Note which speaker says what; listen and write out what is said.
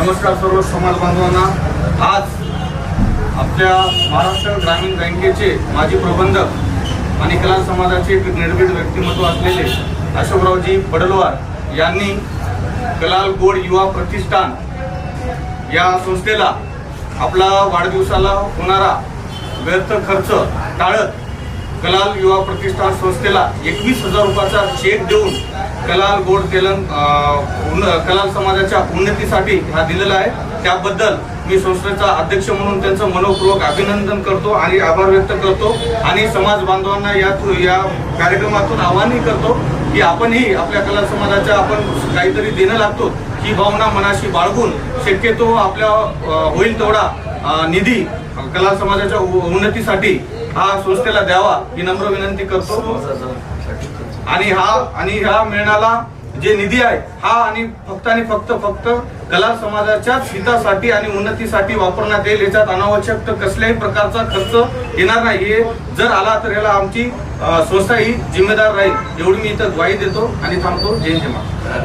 Speaker 1: नमस्कार सर्व समाज बांधवांना. आज आपल्या महाराष्ट्र ग्रामीण बँकेचे माजी प्रबंधक आणि कलाल समाजाचे एक निर्भीड व्यक्तिमत्व असलेले अशोकरावजी बडलवार यांनी कलाल गोड युवा प्रतिष्ठान या संस्थेला आपला वाढदिवसाला होणारा व्यर्थ खर्च टाळत कलाल युवा प्रतिष्ठान संस्थेला एकवीस हजार रुपयाचा चेक देऊन कलाल गोड तेलंग उन्न- कलाल समाजाच्या उन्नतीसाठी हा दिलेला आहे. त्याबद्दल मी संस्थेचा अध्यक्ष म्हणून त्यांचं मनोपूर्वक अभिनंदन करतो आणि आभार व्यक्त करतो. आणि समाज बांधवांना या या कार्यक्रमातून आवाहनही करतो की आपणही आपल्या कला समाजाच्या आपण काहीतरी देणं लागतो ही भावना मनाशी बाळगून शक्यतो आपल्या होईल तेवढा निधी कला समाजाच्या उ- उन्नतीसाठी हा संस्थेला द्यावा ही नम्र विनंती करतो. आणि हा आणि ह्या मेळाला जे निधी आहे हा आणि फक्त आणि फक्त फक्त कला समाजाच्याच हितासाठी आणि उन्नतीसाठी वापरण्यात येईल याच्यात अनावश्यक तर कसल्याही प्रकारचा खर्च येणार नाही. हे जर आला तर याला आमची संस्था ही जिम्मेदार राहील. एवढी मी इथं ग्वाही देतो आणि थांबतो. जय जमा